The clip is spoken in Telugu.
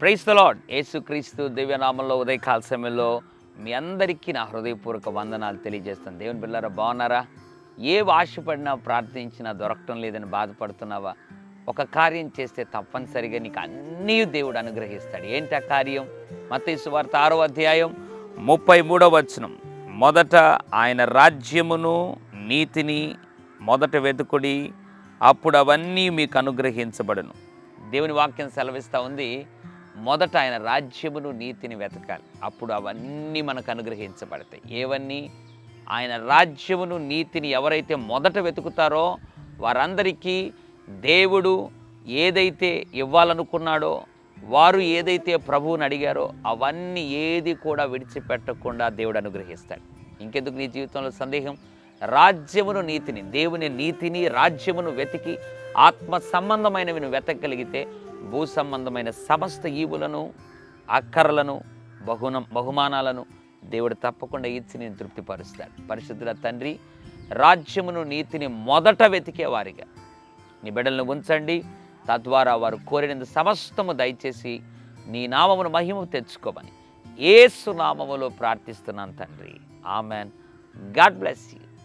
ప్రైస్ ద లాడ్ యేసుక్రీస్తు దివ్యనామంలో ఉదయకాల సమయంలో మీ అందరికీ నా హృదయపూర్వక వందనాలు తెలియజేస్తాను. దేవుని పిల్లరా బాగున్నారా? ఏ ఆశపడినా ప్రార్థించినా దొరకటం లేదని బాధపడుతున్నావా? ఒక కార్యం చేస్తే తప్పనిసరిగా నీకు అన్నీ దేవుడు అనుగ్రహిస్తాడు. ఏంటి ఆ కార్యం? మతేసు వార్త ఆరో అధ్యాయం ముప్పై మూడవ వచనం. మొదట ఆయన రాజ్యమును నీతిని మొదట వెతుకుడి అప్పుడు అవన్నీ మీకు అనుగ్రహించబడును. దేవుని వాక్యం సెలవిస్తూ ఉంది. మొదట ఆయన రాజ్యమును నీతిని వెతకాలి. అప్పుడు అవన్నీ మనకు అనుగ్రహించబడతాయి. ఏవన్నీ? ఆయన రాజ్యమును నీతిని ఎవరైతే మొదట వెతుకుతారో వారందరికీ దేవుడు ఏదైతే ఇవ్వాలనుకున్నాడో వారు ఏదైతే ప్రభువుని అడిగారో అవన్నీ ఏది కూడా విడిచిపెట్టకుండా దేవుడు అనుగ్రహిస్తాడు. ఇంకెందుకు నీ జీవితంలో సందేహం? రాజ్యమును నీతిని దేవుని నీతిని రాజ్యమును వెతికి ఆత్మ సంబంధమైనవి నువ్వు వెతకగలిగితే భూ సంబంధమైన సమస్త ఈవులను అక్కరలను బహున బహుమానాలను దేవుడు తప్పకుండా ఇచ్చి నేను తృప్తిపరుస్తాడు. పరిశుద్ధుల తండ్రి రాజ్యమును నీతిని మొదట వెతికే వారిగా నీ బిడ్డలను ఉంచండి. తద్వారా వారు కోరినంత సమస్తము దయచేసి నీ నామమును మహిమ తెచ్చుకోమని ఏసు నామములో ప్రార్థిస్తున్నాను తండ్రి. ఆమెన్. God bless you.